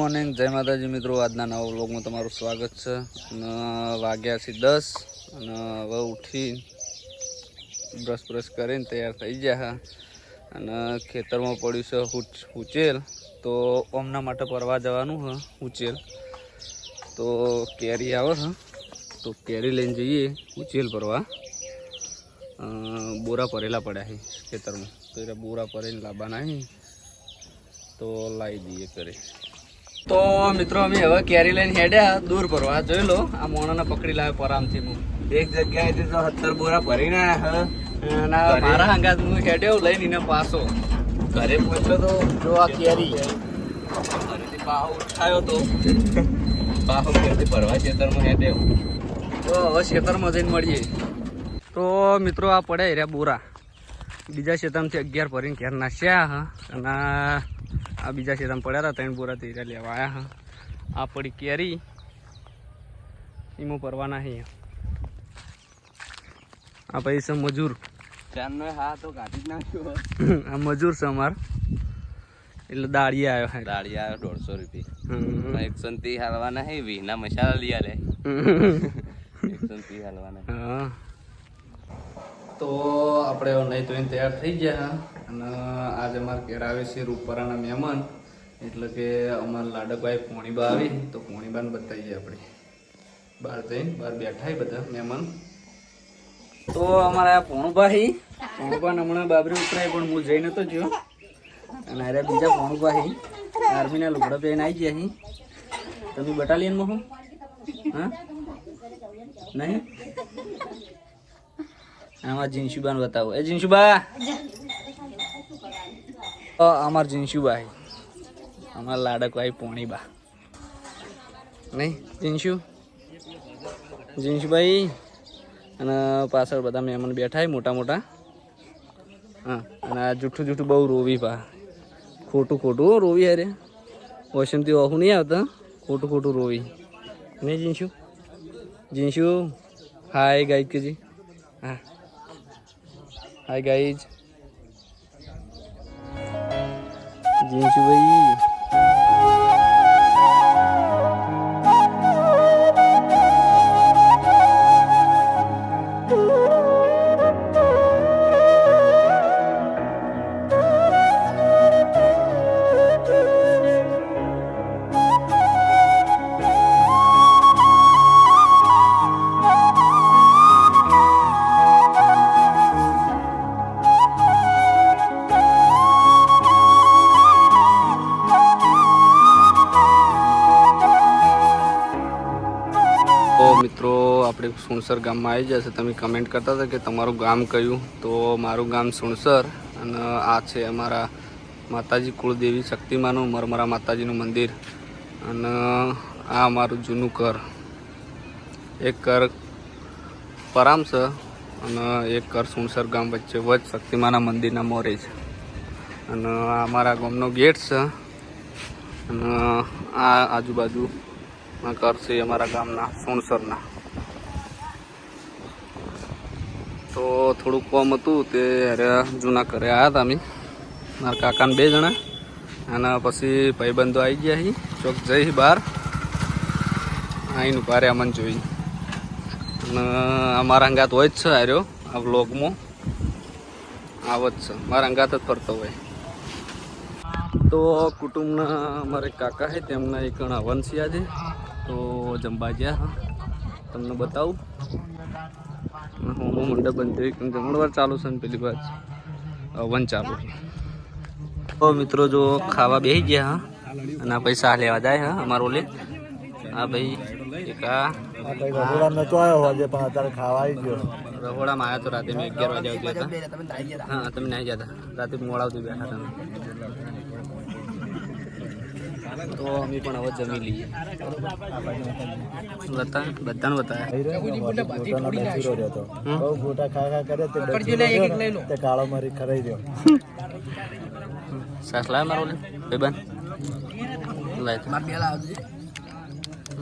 Morning જય માતાજી મિત્રો, આજના નવા વ્લોગમાં તમારું સ્વાગત છે. અને વાગ્યા છે દસ અને હવે ઉઠી બ્રશ બ્રશ કરીને તૈયાર થઈ ગયા અને ખેતરમાં પડ્યું છે હુચ- ઉચેલ તો ઓમના માટે પરવા જવાનું હ ઉચેલ તો કેરી આવે હ. તો કેરી લઈને જઈએ ઉચેલ પરવા બોરા ભરેલા પડ્યા છે ખેતરમાં. તો એ બોરા ભરીને લાવવાના તો લાવી દઈએ કરે તો મિત્રો અમે હવે કેરી લઈને હેડ્યા દૂર ભરવા જોઈ લો આ મોણાને પકડી લાવે પરામથી હું. એક જગ્યાએથી તો સત્તર બોરા ભરીને આયા હે. અને આ મારા હંગાત હું હેડ્યો લઈને એને પાછો. ઘરે પહોંચ્યો તો જો આ કેરી. ઘરેથી પાહો ઉઠાયો તો. પાહો ઘરેથી ભરવા ખેતરમાં હેડ્યો. તો હવે ખેતરમાં જઈને મળીએ. તો મિત્રો આ પડ્યા રહ્યા બોરા. બીજા ક્ષેત્રમાંથી અગિયાર ભરીને ઘેર નાસ્યા હા. અને આ બીજા ક્ષેત્રમાં પડ્યા હતા ત્રણ બોરા તેરા લેવા આવ્યા હા. આ પડી કેરી. એમાં પરવાના હે આ પછી છે મજૂર. ચારનો હા તો કાઢી જ નાખ્યો આ મજૂર છે અમાર. એટલે દાળી આવ્યો હે. દાળી આવ્યો દોઢસો રૂપિયા. એકસો ત્રીસ હાલવાના હે વીના મસાલા લઈ આલે. એકસો ત્રીસ હાલવાના. હા. તો આપણે નહીં તો તૈયાર થઈ ગયા અને આજે અમારે ઘેર આવે છે રૂપરાના મહેમાન. એટલે કે અમારા લાડકભાઈ પોણીબા આવી. તો પોણીબાને બતાવીએ આપણે. બહાર જઈને બહાર બેઠા બધા મહેમાન. તો અમારા પોણુભાઈ પોણુબા હમણાં બાબરી ઉતરાય, પણ હું જઈ નતો ગયો. અને અરે બીજા પોણુભાઈ આર્મીના લુગડા પહેરીને આવી ગયા અહીં તમે બટાલિયનમાં હું? હા? નહીં? આમાં જીન્શુબાને બતાવો. એ જીન્શુબા! અમાર જીન્શુભાઈ અમાર લાડકભાઈ પોણીબા. નહીં? જીન્શુ? જીન્શુભાઈ અને પાછળ બધા મહેમાન બેઠા મોટા મોટા. હા, અને આ જૂઠું જૂઠું બહુ રોવી પા ખોટું ખોટું, હો, રોવી અરે વોશમથી ઓહું નહીં આવતા ખોટું ખોટું રોવી. નહીં, જીન્શુ? જીન્શુ? હાય ગાઈડ કેજી હા હાય ગાઈઝ જીન્શુભાઈ સુણસર ગામમાં આવી જશે. તમે કમેન્ટ કરતા હતા કે તમારું ગામ કયું? તો મારું ગામ સુણસર અને આ છે અમારા માતાજી કુળદેવી શક્તિમાનું મરમરા માતાજીનું મંદિર અને આ અમારું જૂનું ઘર. એક ઘર પરામ છે અને એક ઘર સુણસર ગામ વચ્ચે વચ શક્તિમાના મંદિરના મોરે છે. અને આ અમારા ગામનો ગેટ છે અને આ આજુબાજુ ઘર છે અમારા ગામના, સોણસરના. તો થોડુંક કોમ હતું તે અરે જૂના ઘરે આવ્યા હતા અમે. મારા કાકાને બે જણા. અને પછી ભાઈબંધો આવી ગયા અહીં ચોક જઈ બહાર. અહીંનું ભારે રહ્યા મને જોઈ. અને અમારા અંગાત હોય જ છે આર્યો આ વ્લોગમાં. આવ જ છે. મારા અંગાત જ ફરતો હોય. તો કુટુંબના અમારે કાકા છે તેમના એક વંશી આજે તો જમવા ગયા હા. તમને બતાવું. હોમો મંડપ બંધ થયું કેમ જમણવાર ચાલુ છે ને પેલી બાજ વન ચાલુ. તો મિત્રો જો ખાવા બેસી ગયા હા. અને આ પૈસા લેવા જાય હા અમારો લે હા ભાઈ એક આ રહોડામાં આવ્યા તો રાતે મેં અગિયાર વાગે આવતી હતા. હા તમે નહીં જતા રાતે મોડા સુધી બેઠા તમે તો અમે પણ હવે જમી લઈએ. બતા બધાને તે કાળો મારી ખરાઈ ગયો. સાસ લાવે મારો બેબન.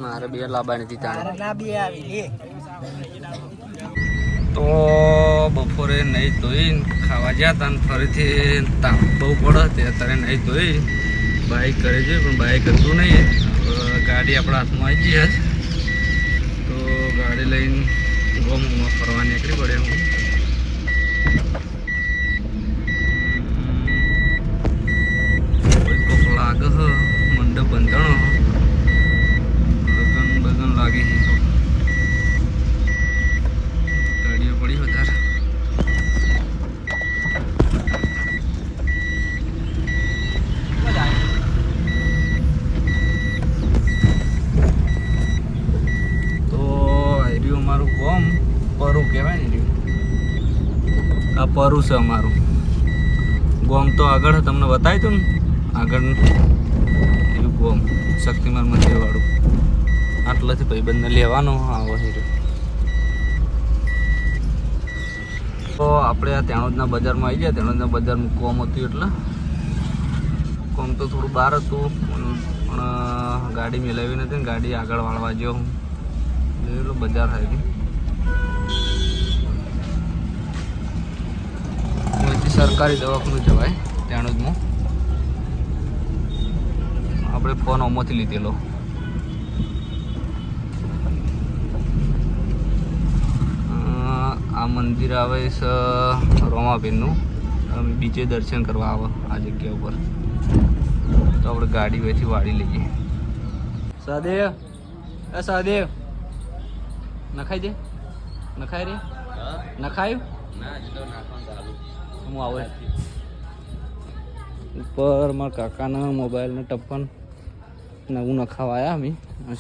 મારે બે લાવવાની હતી તાણે. તો બપોરે નહીં ધોઈને ખાવા ગયા હતા ફરીથી તાપ બહુ પડે તે અત્યારે નહીં ધોઈ બાઇક કરે છે, પણ બાઇક હતું નહીં ગાડી આપણા હાથમાં આવી ગઈ છે. તો ગાડી લઈને ગોમમાં ફરવા નીકળી પડે હું. લાગે મંડપ બંધણો. લગન બગન લાગે છે ગાડીઓ પડી વધારે તો એ રહ્યું અમારું ગોમ પરું કહેવાય ને રહ્યું આ પરું છે અમારું. ગોમ તો આગળ તમને બતાવ્યું હતું ને? આગળ એનું ગોમ, શક્તિમાન મંદિરવાળું. આટલાથી ભાઈબંધને લેવાનો આવો હીરો તો આપણે આ ત્યાણોદના બજારમાં આવી ગયા ત્યાણોદના બજારમાં કોમ હતું એટલે. કોમ તો થોડું બહાર હતું, પણ ગાડી મેળવી નથી ને, ગાડી આગળ વાળવા હું જોયેલો બજાર આવી સરકારી દવાખાનું જવાય ત્યાંનું ત્યાણોદમાં આપણે ફોન ઓમાંથી લીધેલો. આ મંદિર આવે છે રોમાબેનનું. અમે બીજે દર્શન કરવા આવે આ જગ્યા ઉપર. તો આપણે ગાડી વેથી વાળી લઈએ. સહદેવ એ સહદેવ નખાઈ દે. નખાય રે. નખાયું? હું આવું ઉપર મારા કાકાના મોબાઈલને ટપ્પન નવું નખાવા આવ્યા અમે.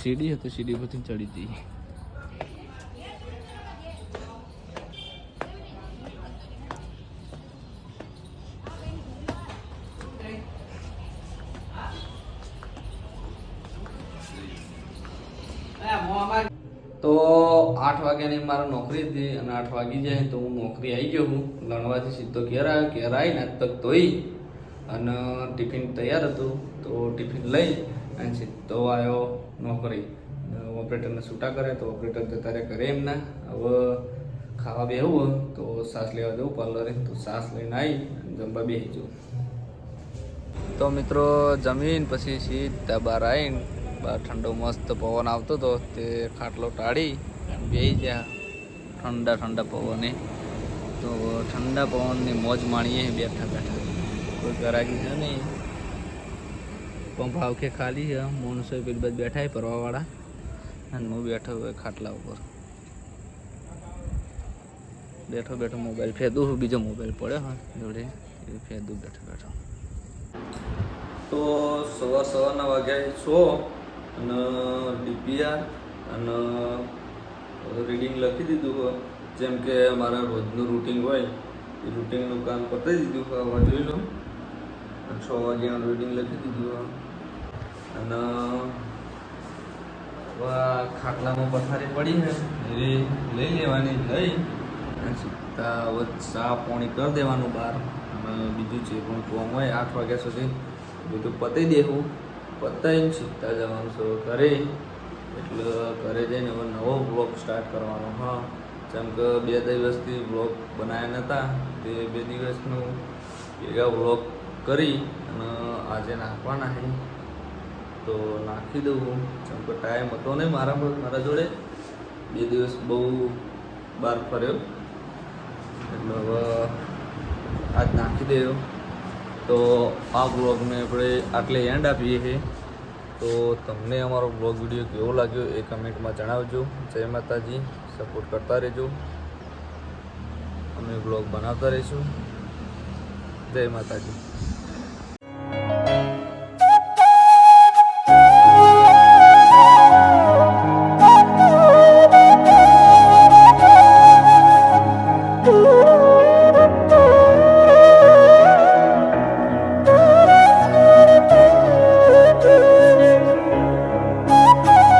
સીડી હતી, સીડી પરથી ચડી જઈએ તો આઠ વાગ્યાની મારે નોકરી હતી અને આઠ વાગી જાય તો હું નોકરી આવી ગયો હું. લણવાથી સીધો ઘેર આવ્યો, ઘેર આવીને પગ ધોઈ અને ટિફિન તૈયાર હતું તો ટિફિન લઈ અને સીધો આવ્યો નોકરી. ઓપરેટરને છૂટા કરે તો ઓપરેટર જતા રહે કરે એમના હવે ખાવા બેહવું તો સાસ લેવા જવું પાર્લરે તો સાસ લઈને આવી જમવા બેસી જવું તો મિત્રો જમીન પછી સીધા બહાર આવીને બહાર ઠંડો મસ્ત પવન આવતો હતો તે ખાટલો ટાળી બેસી ગયા. ઠંડા ઠંડા પવને. તો ઠંડા પવનની મોજ માણીએ બેઠા બેઠા. કોઈ ગરાગી છે નહીં. પંપ આવકે ખાલી છે. મોણસો પેલી બેઠા છે પરવાવાળા અને હું બેઠો હોય ખાટલા ઉપર. બેઠો બેઠો મોબાઈલ ફેદું હું બીજો મોબાઈલ પડ્યો હોય જોડે. એ ફેદું બેઠો બેઠો. તો સવા સવાના વાગ્યા છો. અને ડીપીઆર અને રીડિંગ લખી દીધું હોય. જેમ કે અમારા રોજનું રૂટિન હોય, એ રૂટિનનું કામ પતાવી દીધું હોય હવે જોઈ લો. છ વાગ્યાનું રીડિંગ લખી દીધું હોય. અને ખાટલામાં પથારી પડી છે એ લઈ લેવાની, લઈ. અને સીધા હવે ચા પાણી કરી દેવાનું બહાર. અને બીજું જે પણ કોમ હોય, આઠ વાગ્યા સુધી બધું પતાવી દેવું. પતાવીને સીધા જવાનું શરૂ કરે. એટલે ઘરે જઈને હવે નવો બ્લોગ સ્ટાર્ટ કરવાનો, હા. જેમ કે બે દિવસથી બ્લોગ બનાવ્યા નહોતા તે બે દિવસનું ભેગા બ્લોગ કરી અને આજે નાખવાના છે. તો નાખી દઉં જેમ કે ટાઈમ હતો નહીં મારા મારા જોડે. બે દિવસ બહુ બહાર ફર્યો. એટલે હવે આજ નાખી દેવો તો આ બ્લોગને આપણે આટલે એન્ડ આપીએ છીએ. તો તમને અમારો બ્લોગ વીડિયો કેવો લાગ્યો એ કમેન્ટમાં જણાવજો. જય માતાજી. સપોર્ટ કરતા રહેજો. અમે બ્લોગ બનાવતા રહીશું. જય માતાજી.